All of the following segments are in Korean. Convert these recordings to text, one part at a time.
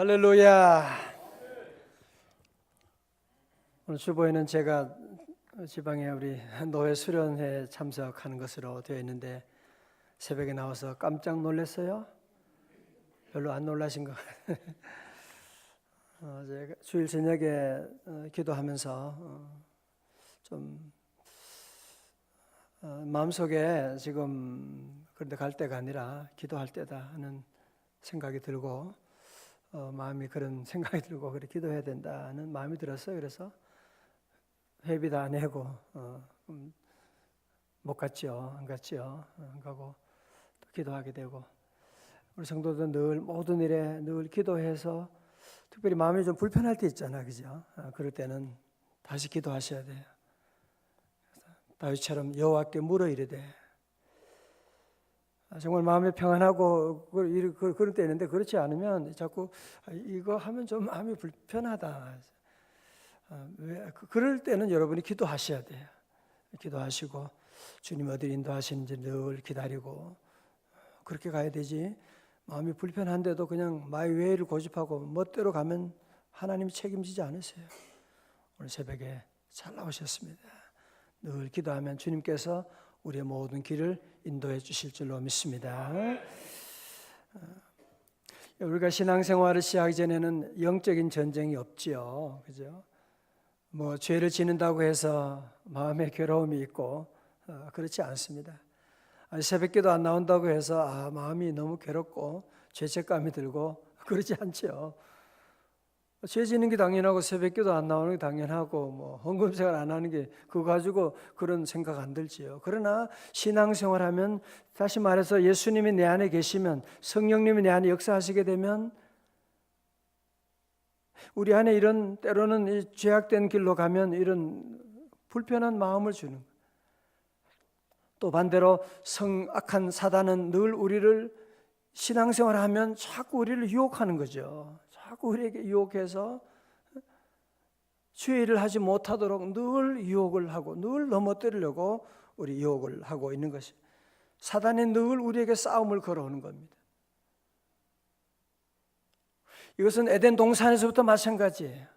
할렐루야. 오늘 주보에는 제가 지방에 우리 노회 수련회 참석하는 것으로 되어 있는데 새벽에 나와서 깜짝 놀랐어요. 별로 안 놀라신 것 같아요. 어, 제가 주일 저녁에 어, 기도하면서 어, 좀 어, 마음속에 지금 그런데 갈 때가 아니라 기도할 때다 하는 생각이 들고 어, 마음이 그런 생각이 들고 그래 기도해야 된다는 마음이 들었어요. 그래서 회비도 안 내고 어, 음, 못 갔죠. 안 갔죠. 어, 안 가고 또 기도하게 되고 우리 성도들 늘 모든 일에 늘 기도해서 특별히 마음이 좀 불편할 때 있잖아, 그죠? 어, 그럴 때는 다시 기도하셔야 돼요. 다윗처럼 여호와께 물어 이르되 아, 정말 마음이 평안하고 그- 이- 그- 그럴 때 있는데 그렇지 않으면 자꾸 아, 이거 하면 좀 마음이 불편하다. 아, 왜 그- 그럴 때는 여러분이 기도하셔야 돼요. 기도하시고 주님 어디 인도하시는지 늘 기다리고 그렇게 가야 되지. 마음이 불편한데도 그냥 마이 웨이를 고집하고 멋대로 가면 하나님이 책임지지 않으세요. 오늘 새벽에 잘 나오셨습니다. 늘 기도하면 주님께서 우리의 모든 길을 인도해 주실 줄로 믿습니다. 어, 우리가 신앙생활을 시작하기 전에는 영적인 전쟁이 없지요. 그죠? 뭐 죄를 지는다고 해서 마음에 괴로움이 있고 어, 그렇지 않습니다. 새벽기도 안 나온다고 해서 아, 마음이 너무 괴롭고 죄책감이 들고 그렇지 않죠. 죄 지는 게 당연하고 새벽기도 안 나오는 게 당연하고 뭐 헌금 생활 안 하는 게 그거 가지고 그런 생각 안 들지요. 그러나 신앙생활 하면 다시 말해서 예수님이 내 안에 계시면 성령님이 내 안에 역사하시게 되면 우리 안에 이런 때로는 이 죄악된 길로 가면 이런 불편한 마음을 주는 거예요. 또 반대로 성악한 사단은 늘 우리를 신앙생활 하면 자꾸 우리를 유혹하는 거죠. 자꾸 우리에게 유혹해서 주의 일을 하지 못하도록 늘 유혹을 하고 늘 넘어뜨리려고 우리 유혹을 하고 있는 것이 사단이 늘 우리에게 싸움을 걸어오는 겁니다. 이것은 에덴 동산에서부터 마찬가지예요.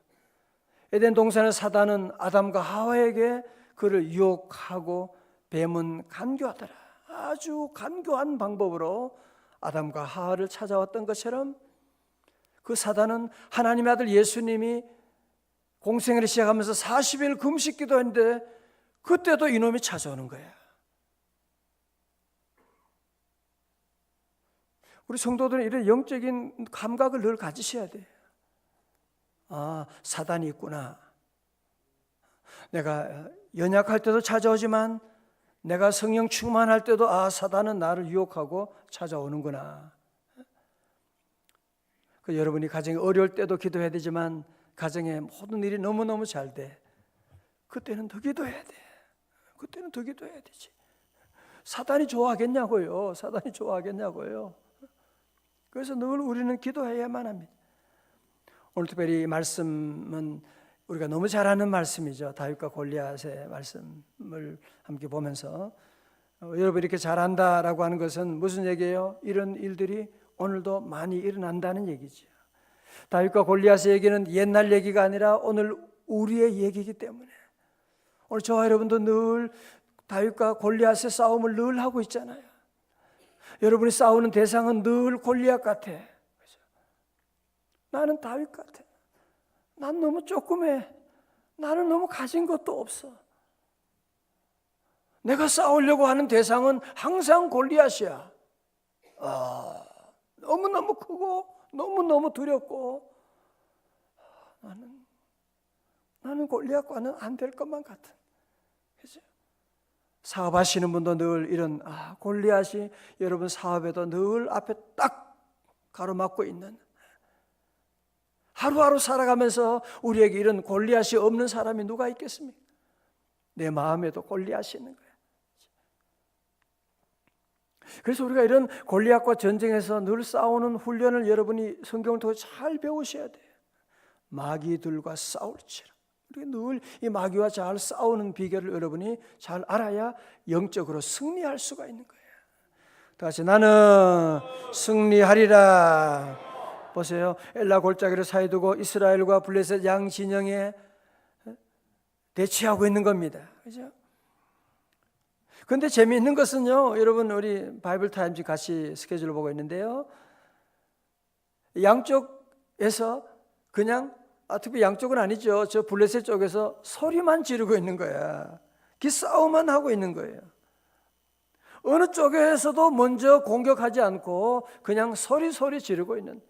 에덴 동산의 사단은 아담과 하와에게 그를 유혹하고 뱀은 간교하더라. 아주 간교한 방법으로 아담과 하와를 찾아왔던 것처럼 그 사단은 하나님의 아들 예수님이 공생애를 시작하면서 40일 금식 기도했는데 그때도 이놈이 찾아오는 거야. 우리 성도들은 이런 영적인 감각을 늘 가지셔야 돼. 아, 사단이 있구나. 내가 연약할 때도 찾아오지만 내가 성령 충만할 때도 아, 사단은 나를 유혹하고 찾아오는구나. 그 여러분이 가정이 어려울 때도 기도해야 되지만 가정의 모든 일이 너무너무 잘 돼. 그때는 더 기도해야 돼. 그때는 더 기도해야 되지. 사단이 좋아하겠냐고요. 사단이 좋아하겠냐고요. 그래서 늘 우리는 기도해야만 합니다. 오늘 특별히 이 말씀은 우리가 너무 잘 아는 말씀이죠. 다윗과 골리앗의 말씀을 함께 보면서 어, 여러분 이렇게 잘한다라고 하는 것은 무슨 얘기예요? 이런 일들이 오늘도 많이 일어난다는 얘기죠. 다윗과 골리앗의 얘기는 옛날 얘기가 아니라 오늘 우리의 얘기이기 때문에 오늘 저와 여러분도 늘 다윗과 골리앗의 싸움을 늘 하고 있잖아요. 여러분이 싸우는 대상은 늘 골리앗 같아. 그죠? 나는 다윗 같아. 난 너무 조그매. 나는 너무 가진 것도 없어. 내가 싸우려고 하는 대상은 항상 골리앗이야. 아, 너무너무 크고 너무너무 두렵고 나는 나는 골리앗과는 안 될 것만 같은. 그죠? 사업하시는 분도 늘 이런 아, 골리앗이 여러분 사업에도 늘 앞에 딱 가로막고 있는 하루하루 살아가면서 우리에게 이런 골리앗이 없는 사람이 누가 있겠습니까? 내 마음에도 골리앗이 있는 거예요. 그래서 우리가 이런 골리앗과 전쟁에서 늘 싸우는 훈련을 여러분이 성경을 통해 잘 배우셔야 돼요. 마귀들과 싸울지라. 우리가 늘 이 마귀와 잘 싸우는 비결을 여러분이 잘 알아야 영적으로 승리할 수가 있는 거예요. 다시 나는 승리하리라. 보세요. 엘라 골짜기를 사이 두고 이스라엘과 블레셋 양 진영에 대치하고 있는 겁니다. 그죠? 근데 재미있는 것은요, 여러분 우리 바이블 타임즈 같이 스케줄을 보고 있는데요. 양쪽에서 그냥 아, 특히 양쪽은 아니죠. 저 블레셋 쪽에서 소리만 지르고 있는 거야. 기싸움만 하고 있는 거예요. 어느 쪽에서도 먼저 공격하지 않고 그냥 소리 소리 지르고 있는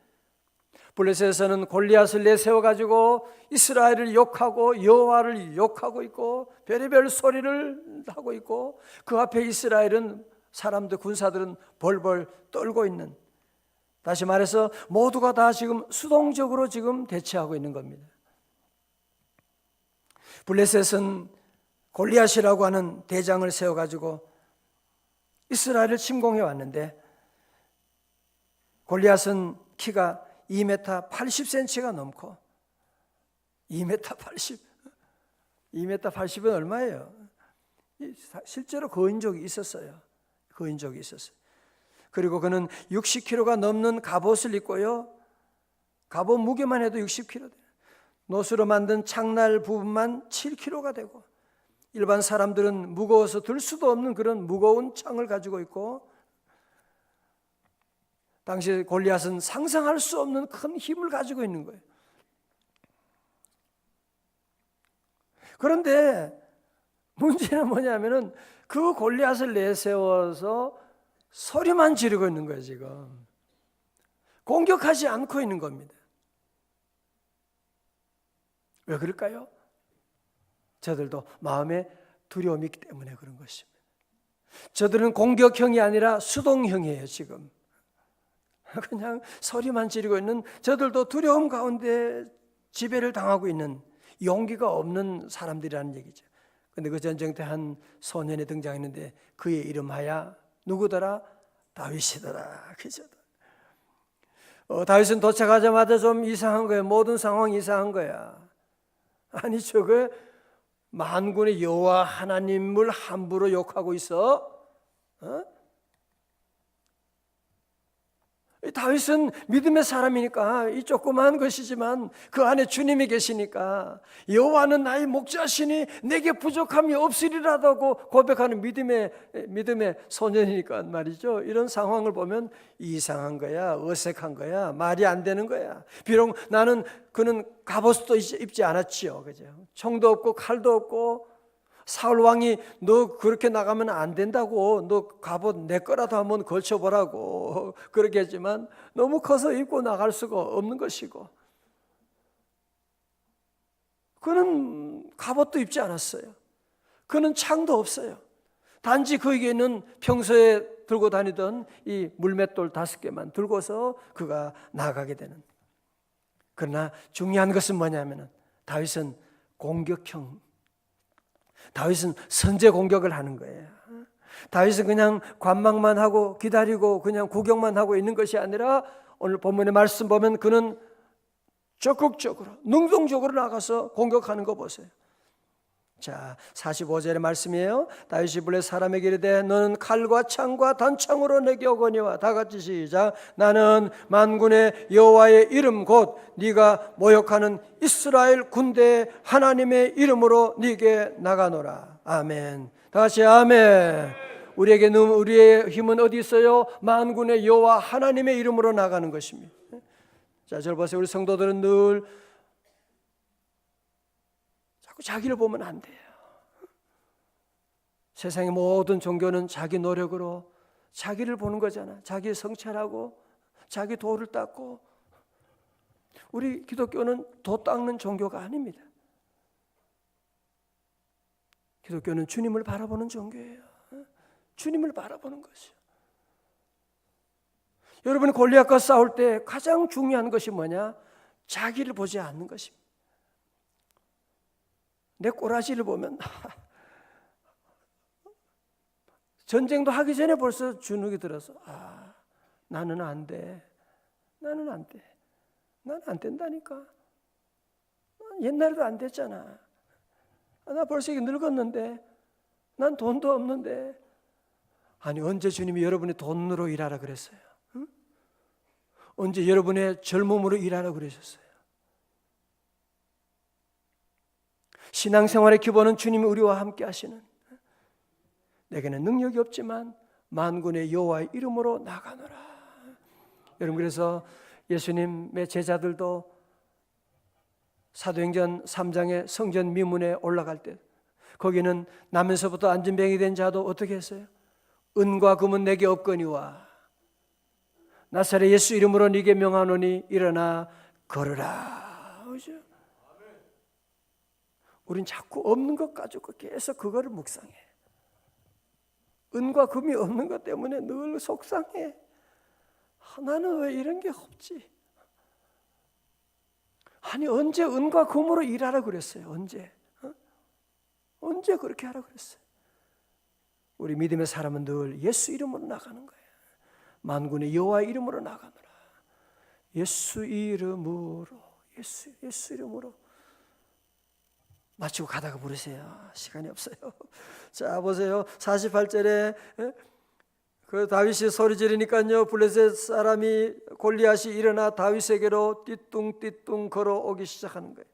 블레셋에서는 골리앗을 내세워 가지고 이스라엘을 욕하고 여호와를 욕하고 있고 별의별 소리를 하고 있고 그 앞에 이스라엘은 사람들 군사들은 벌벌 떨고 있는 다시 말해서 모두가 다 지금 수동적으로 지금 대치하고 있는 겁니다. 블레셋은 골리앗이라고 하는 대장을 세워 가지고 이스라엘을 침공해 왔는데 골리앗은 키가 2m 80cm가 넘고 2m 80 2m 80은 얼마예요? 실제로 거인 적이 있었어요. 거인 적이 있었어요. 그리고 그는 60kg가 넘는 갑옷을 입고요. 갑옷 무게만 해도 60kg 돼요. 노수로 만든 창날 부분만 7kg가 되고 일반 사람들은 무거워서 들 수도 없는 그런 무거운 창을 가지고 있고 당시 골리앗은 상상할 수 없는 큰 힘을 가지고 있는 거예요. 그런데 문제는 뭐냐면은 그 골리앗을 내세워서 소리만 지르고 있는 거예요, 지금. 공격하지 않고 있는 겁니다. 왜 그럴까요? 저들도 마음에 두려움이 있기 때문에 그런 것입니다. 저들은 공격형이 아니라 수동형이에요, 지금. 그냥 소리만 지르고 있는 저들도 두려움 가운데 지배를 당하고 있는 용기가 없는 사람들이라는 얘기죠. 근데 그 전쟁 때 한 소년이 등장했는데 그의 이름하야 누구더라? 다윗이더라. 그죠? 어, 다윗은 도착하자마자 좀 이상한 거예요. 모든 상황이 이상한 거야. 아니 저거 만군의 여호와 하나님을 함부로 욕하고 있어? 어? 이 다윗은 믿음의 사람이니까 이 조그마한 것이지만 그 안에 주님이 계시니까 여호와는 나의 목자시니 내게 부족함이 없으리라고 고백하는 믿음의 믿음의 소년이니까 말이죠. 이런 상황을 보면 이상한 거야, 어색한 거야, 말이 안 되는 거야. 비록 나는 그는 갑옷도 입지 않았지요, 그죠? 총도 없고 칼도 없고 사울 왕이 너 그렇게 나가면 안 된다고 너 갑옷 내 거라도 한번 걸쳐보라고 그렇게 했지만 너무 커서 입고 나갈 수가 없는 것이고 그는 갑옷도 입지 않았어요. 그는 창도 없어요. 단지 그에게는 평소에 들고 다니던 이 물맷돌 다섯 개만 들고서 그가 나가게 되는. 그러나 중요한 것은 뭐냐면은 다윗은 공격형 다윗은 선제 공격을 하는 거예요. 다윗은 그냥 관망만 하고 기다리고 그냥 구경만 하고 있는 것이 아니라 오늘 본문의 말씀 보면 그는 적극적으로 능동적으로 나가서 공격하는 거 보세요. 자, 45절의 말씀이에요. 다윗이 블레 사람에게 이르되 너는 칼과 창과 단창으로 내게 오거니와 다 같이 시작. 나는 만군의 여호와의 이름 곧 네가 모욕하는 이스라엘 군대 하나님의 이름으로 네게 나가노라. 아멘. 다 같이 아멘. 우리에게 우리의 힘은 어디 있어요? 만군의 여호와 하나님의 이름으로 나가는 것입니다. 자, 저 보세요. 우리 성도들은 늘 자꾸 자기를 보면 안 돼요. 세상의 모든 종교는 자기 노력으로 자기를 보는 거잖아. 자기 성찰하고 자기 도를 닦고 우리 기독교는 도 닦는 종교가 아닙니다. 기독교는 주님을 바라보는 종교예요. 주님을 바라보는 것이요. 여러분이 골리앗과 싸울 때 가장 중요한 것이 뭐냐? 자기를 보지 않는 것입니다. 내 꼬라지를 보면 전쟁도 하기 전에 벌써 주눅이 들어서 아 나는 안 돼. 나는 안 돼. 나는 안 된다니까. 옛날에도 안 됐잖아. 아, 나 벌써 늙었는데 난 돈도 없는데 아니 언제 주님이 여러분이 돈으로 일하라 그랬어요? 응? 언제 여러분의 젊음으로 일하라 그러셨어요. 신앙생활의 기본은 주님이 우리와 함께 하시는 내게는 능력이 없지만 만군의 여호와의 이름으로 나가노라. 여러분 그래서 예수님의 제자들도 사도행전 3장의 성전 미문에 올라갈 때 거기는 나면서부터 안진병이 된 자도 어떻게 했어요? 은과 금은 내게 없거니와 나사렛 예수 이름으로 네게 명하노니 일어나 걸으라. 우린 자꾸 없는 것 가지고 계속 그거를 묵상해. 은과 금이 없는 것 때문에 늘 속상해. 아, 나는 왜 이런 게 없지? 아니 언제 은과 금으로 일하라 그랬어요? 언제? 어? 언제 그렇게 하라 그랬어요? 우리 믿음의 사람은 늘 예수 이름으로 나가는 거예요. 만군의 여호와 이름으로 나가노라. 예수 이름으로 예수 예수 이름으로 마치고 가다가 부르세요. 시간이 없어요. 자, 보세요. 48절에 그 다윗이 소리 지르니까요. 블레셋 사람이 골리앗이 일어나 다윗에게로 띠뚱띠뚱 걸어오기 시작하는 거예요.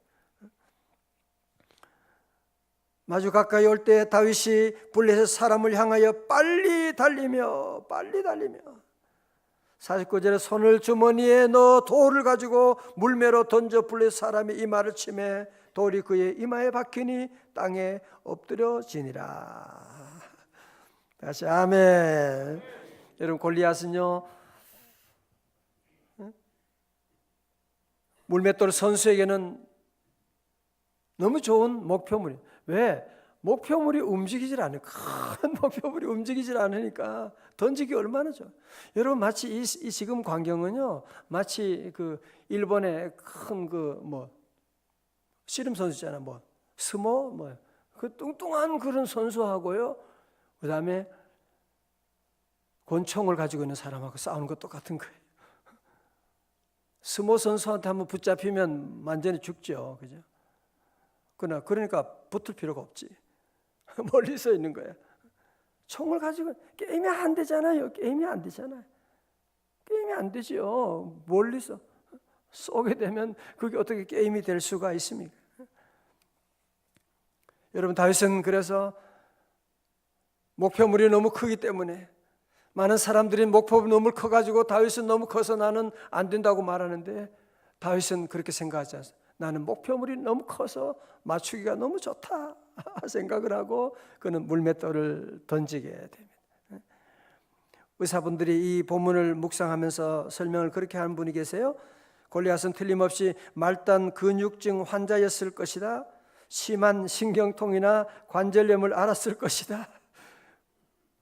마주 가까이 올 때 다윗이 블레셋 사람을 향하여 빨리 달리며 빨리 달리며 49절에 손을 주머니에 넣어 돌을 가지고 물매로 던져 블레셋 사람이 이마를 치매 돌이 그의 이마에 박히니 땅에 엎드려지니라. 다시 아멘. 여러분 골리앗은요 물맷돌 선수에게는 너무 좋은 목표물이 왜 목표물이 움직이질 않아요. 큰 목표물이 움직이질 않으니까 던지기 얼마나 좋아. 여러분 마치 이, 이 지금 광경은요 마치 그 일본의 큰 그 뭐 씨름 선수잖아 뭐 스모 뭐그 뚱뚱한 그런 선수하고요 그다음에 권총을 가지고 있는 사람하고 싸우는 것 똑같은 거예요. 스모 선수한테 한번 붙잡히면 완전히 죽죠. 그죠? 그러나 그러니까 붙을 필요가 없지. 멀리서 있는 거야. 총을 가지고 게임이 안 되잖아요. 게임이 안 되잖아요. 게임이 안 되죠. 멀리서 쏘게 되면 그게 어떻게 게임이 될 수가 있습니까? 여러분 다윗은 그래서 목표물이 너무 크기 때문에 많은 사람들이 목표물이 너무 커가지고 다윗은 너무 커서 나는 안 된다고 말하는데 다윗은 그렇게 생각하지 않습니다. 나는 목표물이 너무 커서 맞추기가 너무 좋다 생각을 하고 그는 물맷돌을 던지게 됩니다. 의사분들이 이 본문을 묵상하면서 설명을 그렇게 하는 분이 계세요. 골리앗은 틀림없이 말단 근육증 환자였을 것이다. 심한 신경통이나 관절염을 앓았을 것이다.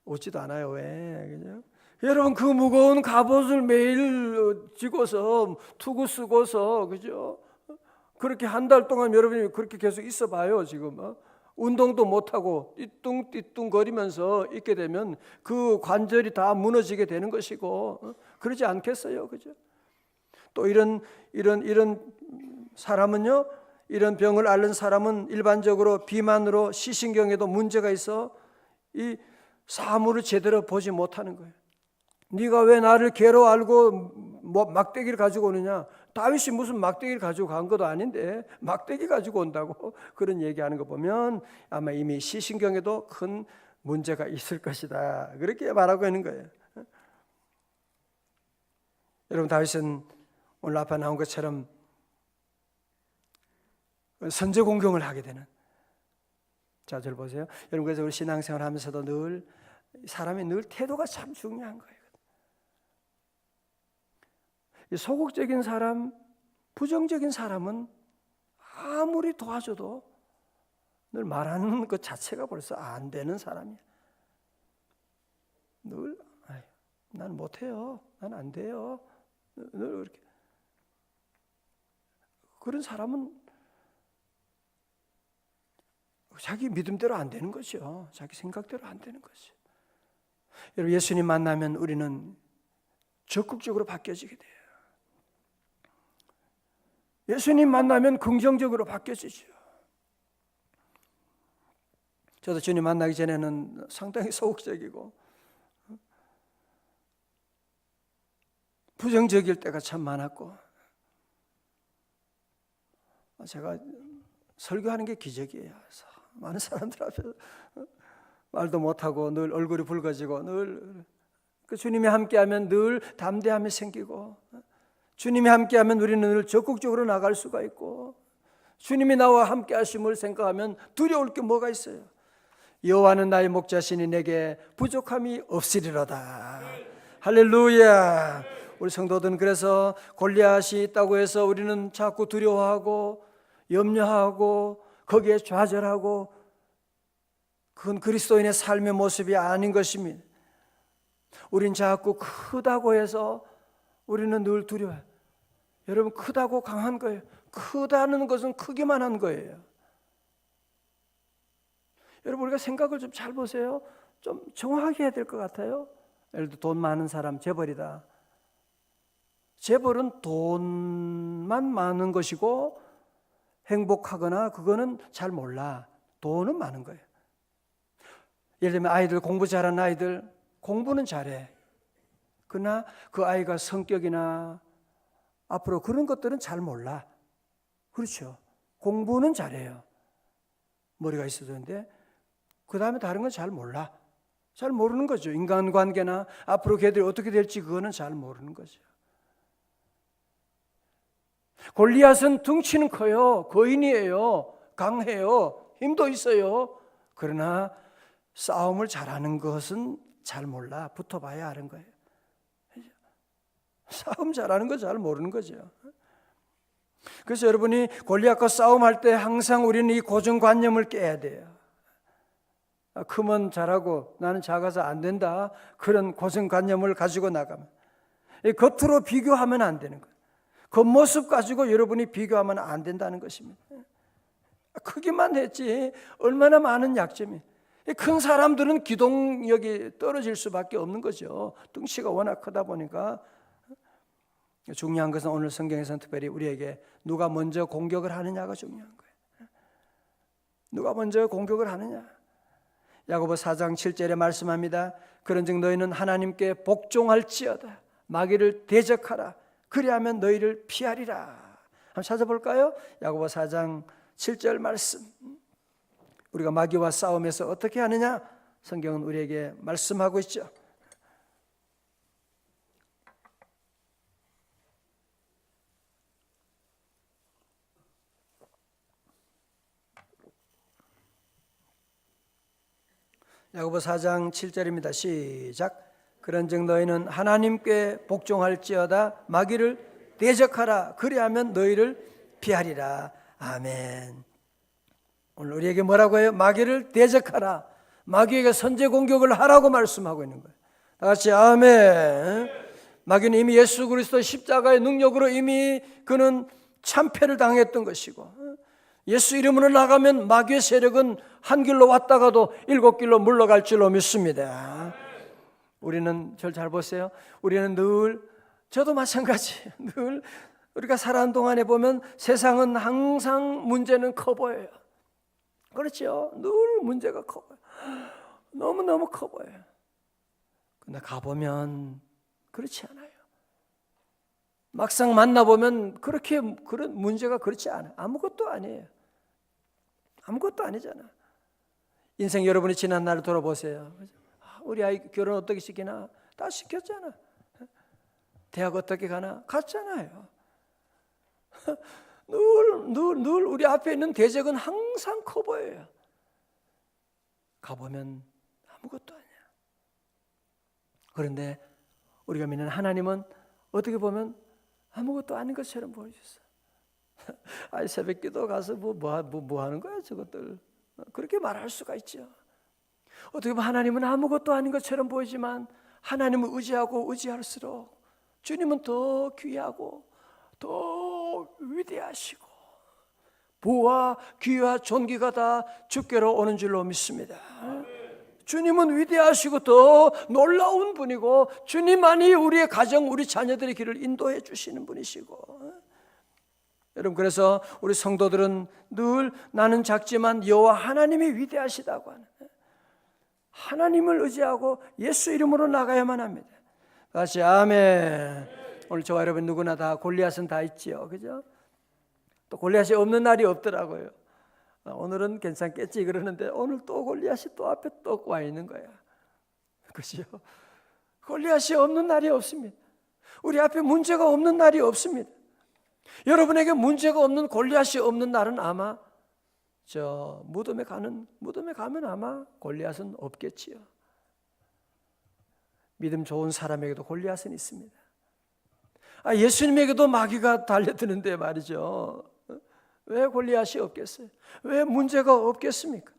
오지도 않아요. 왜? 그죠? 여러분 그 무거운 갑옷을 매일 쥐고서 투구 쓰고서 그죠? 그렇게 한 달 동안 여러분이 그렇게 계속 있어 봐요, 지금. 어? 운동도 못 하고 띠뚱띠뚱 거리면서 있게 되면 그 관절이 다 무너지게 되는 것이고 어? 그러지 않겠어요. 그죠? 또 이런 이런 이런 사람은요. 이런 병을 앓는 사람은 일반적으로 비만으로 시신경에도 문제가 있어 이 사물을 제대로 보지 못하는 거예요. 네가 왜 나를 개로 알고 뭐 막대기를 가지고 오느냐? 다윗이 무슨 막대기를 가지고 간 것도 아닌데 막대기 가지고 온다고 그런 얘기하는 거 보면 아마 이미 시신경에도 큰 문제가 있을 것이다. 그렇게 말하고 있는 거예요. 여러분 다윗은 오늘 앞에 나온 것처럼 선제 공경을 하게 되는 자, 절 보세요. 여러분 그래서 우리 신앙생활 하면서도 늘 사람의 늘 태도가 참 중요한 거예요. 소극적인 사람, 부정적인 사람은 아무리 도와줘도 늘 말하는 것 자체가 벌써 안 되는 사람이야. 늘, 아이, 난 못해요. 난 안 돼요. 늘 이렇게. 그런 사람은 자기 믿음대로 안 되는 거죠. 자기 생각대로 안 되는 거죠. 여러분 예수님 만나면 우리는 적극적으로 바뀌어지게 돼요. 예수님 만나면 긍정적으로 바뀌어지죠. 저도 주님 만나기 전에는 상당히 소극적이고 부정적일 때가 참 많았고 제가 설교하는 게 기적이에요. 많은 사람들 앞에서 말도 못하고 늘 얼굴이 붉어지고 늘그 주님이 함께하면 늘 담대함이 생기고 주님이 함께하면 우리는 늘 적극적으로 나갈 수가 있고 주님이 나와 함께하심을 생각하면 두려울 게 뭐가 있어요? 여호와는 나의 목자시니 내게 부족함이 없으리로다. 할렐루야. 우리 성도들은 그래서 골리앗이 있다고 해서 우리는 자꾸 두려워하고 염려하고 거기에 좌절하고 그건 그리스도인의 삶의 모습이 아닌 것입니다. 우린 자꾸 크다고 해서 우리는 늘 두려워요. 여러분 크다고 강한 거예요. 크다는 것은 크기만 한 거예요. 여러분 우리가 생각을 좀 잘 보세요. 좀 정확하게 해야 될 것 같아요. 예를 들어 돈 많은 사람 재벌이다. 재벌은 돈만 많은 것이고 행복하거나 그거는 잘 몰라. 돈은 많은 거예요. 예를 들면 아이들 공부 잘하는 아이들 공부는 잘해. 그러나 그 아이가 성격이나 앞으로 그런 것들은 잘 몰라. 그렇죠. 공부는 잘해요. 머리가 있어야 되는데 그 다음에 다른 건 잘 몰라. 잘 모르는 거죠. 인간관계나 앞으로 걔들이 어떻게 될지 그거는 잘 모르는 거죠. 골리앗은 둥치는 커요. 거인이에요. 강해요. 힘도 있어요. 그러나 싸움을 잘하는 것은 잘 몰라. 붙어봐야 하는 거예요. 싸움 잘하는 거 잘 모르는 거죠. 그래서 여러분이 골리앗과 싸움할 때 항상 우리는 이 고정관념을 깨야 돼요. 아, 크면 잘하고 나는 작아서 안 된다. 그런 고정관념을 가지고 나가면 이 겉으로 비교하면 안 되는 거예요. 겉모습 가지고 여러분이 비교하면 안 된다는 것입니다. 아, 크기만 했지 얼마나 많은 약점이. 큰 사람들은 기동력이 떨어질 수밖에 없는 거죠. 덩치가 워낙 크다 보니까 중요한 것은 오늘 성경에서는 특별히 우리에게 누가 먼저 공격을 하느냐가 중요한 거예요. 누가 먼저 공격을 하느냐. 야고보 4장 7절에 말씀합니다. 그런즉 너희는 하나님께 복종할지어다. 마귀를 대적하라. 그리하면 너희를 피하리라. 한번 찾아볼까요? 야고보 4장 7절 말씀. 우리가 마귀와 싸움에서 어떻게 하느냐? 성경은 우리에게 말씀하고 있죠. 야고보 4장 7절입니다. 시작. 그런즉 너희는 하나님께 복종할지어다 마귀를 대적하라 그리하면 너희를 피하리라. 아멘. 오늘 우리에게 뭐라고 해요? 마귀를 대적하라. 마귀에게 선제 공격을 하라고 말씀하고 있는 거예요. 다 같이 아멘. 마귀는 이미 예수 그리스도 십자가의 능력으로 이미 그는 참패를 당했던 것이고 예수 이름으로 나가면 마귀의 세력은 한 길로 왔다가도 일곱 길로 물러갈 줄로 믿습니다. 우리는 절 잘 보세요. 우리는 늘 저도 마찬가지. 늘 우리가 살아온 동안에 보면 세상은 항상 문제는 커 보여요. 그렇죠? 늘 문제가 커 보여. 너무 너무 커 보여요. 근데 가보면 그렇지 않아요. 막상 만나보면 그렇게 그런 문제가 그렇지 않아. 아무것도 아니에요. 아무것도 아니잖아. 인생 여러분이 지난 날을 돌아보세요. 우리 아이 결혼 어떻게 시키나? 다 시켰잖아. 대학 어떻게 가나? 갔잖아요. 늘, 늘, 늘 우리 앞에 있는 대적은 항상 커 보여요. 가보면 아무것도 아니야. 그런데 우리가 믿는 하나님은 어떻게 보면 아무것도 아닌 것처럼 보여주셨어. 아이 새벽 기도 가서 뭐, 뭐, 뭐, 뭐 하는 거야 저것들. 그렇게 말할 수가 있죠. 어떻게 보면 하나님은 아무것도 아닌 것처럼 보이지만 하나님을 의지하고 의지할수록 주님은 더 귀하고 더 위대하시고 부와 귀와 존귀가 다 주께로 오는 줄로 믿습니다. 주님은 위대하시고 더 놀라운 분이고 주님만이 우리의 가정, 우리 자녀들의 길을 인도해 주시는 분이시고 여러분 그래서 우리 성도들은 늘 나는 작지만 여호와 하나님이 위대하시다고 하는 하나님을 의지하고 예수 이름으로 나가야만 합니다. 다시 아멘. 오늘 저와 여러분 누구나 다 골리앗은 다 있지요. 그죠? 또 골리앗이 없는 날이 없더라고요. 어, 오늘은 괜찮겠지 그러는데 오늘 또 골리앗이 또 앞에 또 와 있는 거야. 그죠? 골리앗이 없는 날이 없습니다. 우리 앞에 문제가 없는 날이 없습니다. 여러분에게 문제가 없는 골리앗이 없는 날은 아마 저 무덤에 가는 무덤에 가면 아마 골리앗은 없겠지요. 믿음 좋은 사람에게도 골리앗은 있습니다. 아, 예수님에게도 마귀가 달려드는데 말이죠. 왜 골리앗이 없겠어요? 왜 문제가 없겠습니까?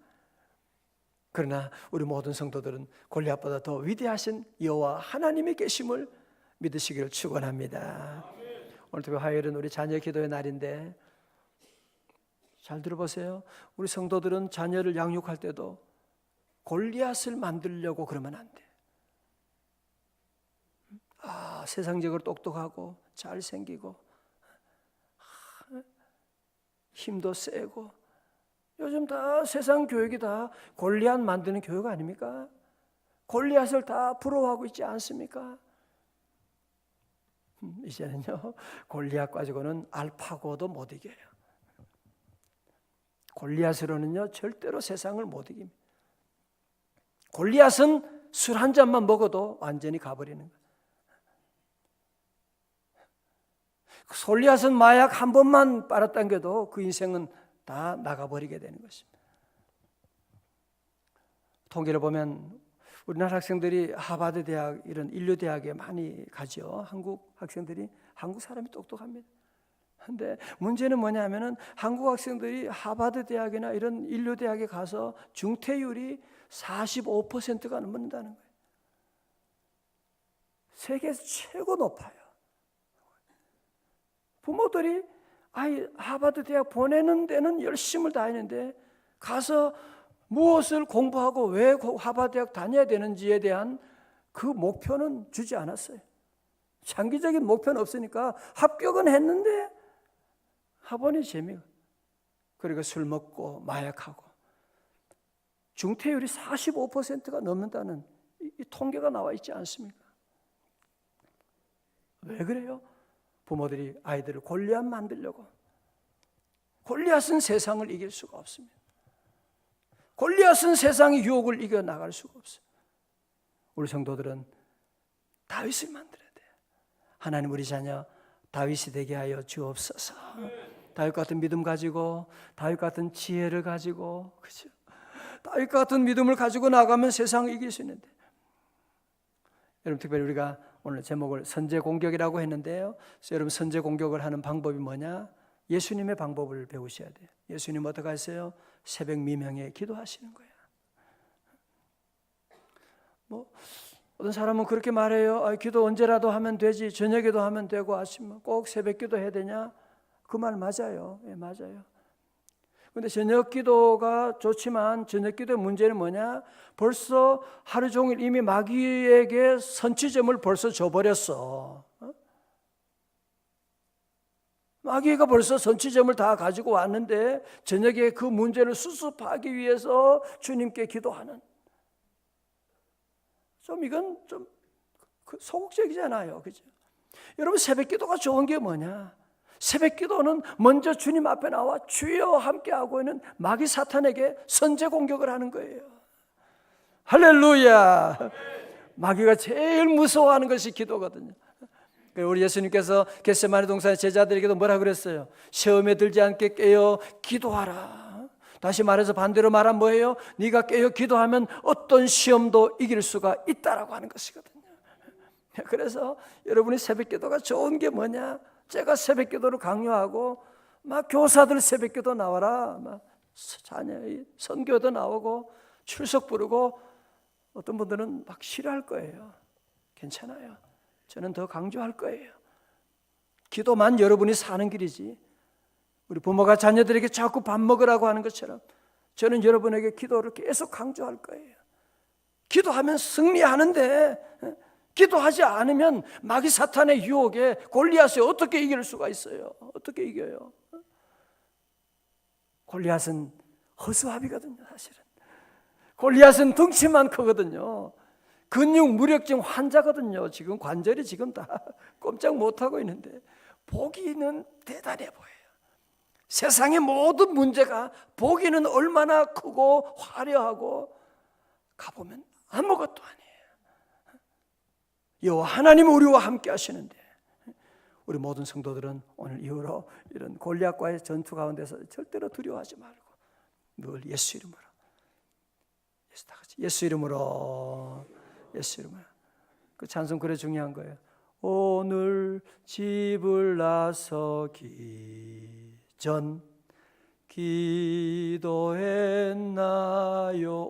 그러나 우리 모든 성도들은 골리앗보다 더 위대하신 여호와 하나님의 계심을 믿으시기를 축원합니다. 오늘 특히 화요일은 우리 자녀 기도의 날인데 잘 들어보세요. 우리 성도들은 자녀를 양육할 때도 골리앗을 만들려고 그러면 안 돼. 아, 세상적으로 똑똑하고 잘생기고 아, 힘도 세고 요즘 다 세상 교육이 다 골리앗 만드는 교육 아닙니까? 골리앗을 다 부러워하고 있지 않습니까? 음, 이제는요 골리앗 가지고는 알파고도 못 이겨요. 골리앗으로는요 절대로 세상을 못 이깁니다. 골리앗은 술 한 잔만 먹어도 완전히 가버리는 거예요. 골리앗은 마약 한 번만 빨아당겨도 그 인생은 다 나가버리게 되는 것입니다. 통계를 보면 우리나라 학생들이 하버드 대학 이런 인류 대학에 많이 가죠. 한국 학생들이 한국 사람이 똑똑합니다. 근데 문제는 뭐냐면은 한국 학생들이 하버드 대학이나 이런 인류 대학에 가서 중퇴율이 45%가 넘는다는 거예요. 세계에서 최고 높아요. 부모들이 아이 하버드 대학 보내는 데는 열심을 다했는데 가서 무엇을 공부하고 왜 하버드 대학 다녀야 되는지에 대한 그 목표는 주지 않았어요. 장기적인 목표는 없으니까 합격은 했는데 학원이 재미가 그리고 술 먹고 마약하고 중퇴율이 45%가 넘는다는 이, 이 통계가 나와 있지 않습니까? 왜 그래요? 부모들이 아이들을 골리앗 만들려고 골리앗은 세상을 이길 수가 없습니다. 골리앗은 세상의 유혹을 이겨 나갈 수가 없어요. 우리 성도들은 다윗을 만들어야 돼요. 하나님 우리 자녀 다윗이 되게 하여 주옵소서. 다윗 같은 믿음 가지고 다윗 같은 지혜를 가지고 그죠? 다윗 같은 믿음을 가지고 나가면 세상을 이길 수 있는데 여러분 특별히 우리가 오늘 제목을 선제 공격이라고 했는데요. 여러분 선제 공격을 하는 방법이 뭐냐? 예수님의 방법을 배우셔야 돼요. 예수님 어떻게 하세요? 새벽 미명에 기도하시는 거예요. 뭐 어떤 사람은 그렇게 말해요. 아, 기도 언제라도 하면 되지. 저녁에도 하면 되고 아침 꼭 새벽 기도 해야 되냐? 그 말 맞아요. 예, 맞아요. 근데 저녁 기도가 좋지만 저녁 기도의 문제는 뭐냐? 벌써 하루 종일 이미 마귀에게 선취점을 벌써 줘버렸어. 어? 마귀가 벌써 선취점을 다 가지고 왔는데 저녁에 그 문제를 수습하기 위해서 주님께 기도하는 좀 이건 좀 소극적이잖아요. 그죠? 여러분 새벽 기도가 좋은 게 뭐냐? 새벽 기도는 먼저 주님 앞에 나와 주여 함께 하고 있는 마귀 사탄에게 선제 공격을 하는 거예요. 할렐루야. 마귀가 제일 무서워하는 것이 기도거든요. 우리 예수님께서 겟세마네 동산의 제자들에게도 뭐라 그랬어요? 시험에 들지 않게 깨어 기도하라. 다시 말해서 반대로 말하면 뭐예요? 네가 깨어 기도하면 어떤 시험도 이길 수가 있다라고 하는 것이거든요. 그래서 여러분이 새벽 기도가 좋은 게 뭐냐? 제가 새벽 기도를 강요하고 막 교사들 새벽 기도 나와라. 막 자녀 선교도 나오고 출석 부르고 어떤 분들은 막 싫어할 거예요. 괜찮아요. 저는 더 강조할 거예요. 기도만 여러분이 사는 길이지. 우리 부모가 자녀들에게 자꾸 밥 먹으라고 하는 것처럼 저는 여러분에게 기도를 계속 강조할 거예요. 기도하면 승리하는데 기도하지 않으면 마귀 사탄의 유혹에 골리앗을 어떻게 이길 수가 있어요? 어떻게 이겨요? 골리앗은 허수아비거든요, 사실은. 골리앗은 덩치만 크거든요. 근육 무력증 환자거든요. 지금 관절이 지금 다 꼼짝 못 하고 있는데 보기는 대단해 보여요. 세상의 모든 문제가 보기는 얼마나 크고 화려하고 가보면 아무것도 아니에요. 여호와 하나님 우리와 함께 하시는데 우리 모든 성도들은 오늘 이후로 이런 골리앗과의 전투 가운데서 절대로 두려워하지 말고 늘 예수 이름으로 예수 다 같이 예수 이름으로 예수 이름으로 그 찬송 그래 중요한 거예요. 오늘 집을 나서기 전 기도했나요?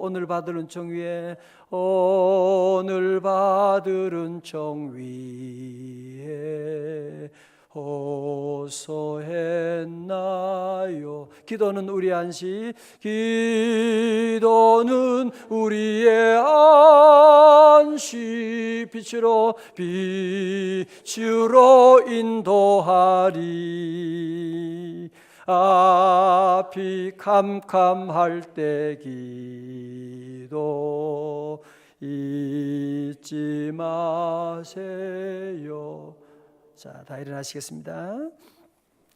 오늘 받을 은총 위에 오늘 받을 은총 위에 호소했나요? 기도는 우리 안시 기도는 우리의 안시 빛으로 빛으로 인도하리 앞이 캄캄할 때 기도 잊지 마세요. 자, 다 일어나시겠습니다.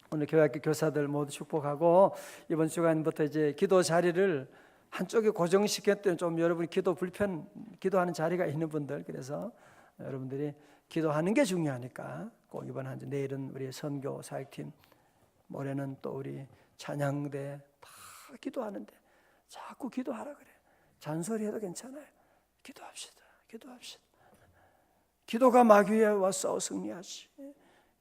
오늘 교회학교 교사들 모두 축복하고 이번 주간부터 이제 기도 자리를 한쪽에 고정시켰더니 좀 여러분이 기도 불편 기도하는 자리가 있는 분들 그래서 여러분들이 기도하는 게 중요하니까 꼭 이번 한 주 내일은 우리 선교 사역팀 모레는 또 우리 찬양대 다 기도하는데 자꾸 기도하라 그래. 잔소리해도 괜찮아요. 기도합시다. 기도합시다. 기도가 마귀에 와서 승리하시.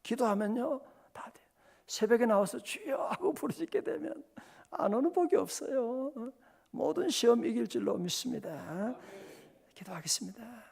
기도하면요 다 돼. 새벽에 나와서 주여 하고 부르짖게 되면 안 오는 복이 없어요. 모든 시험 이길 줄로 믿습니다. 기도하겠습니다.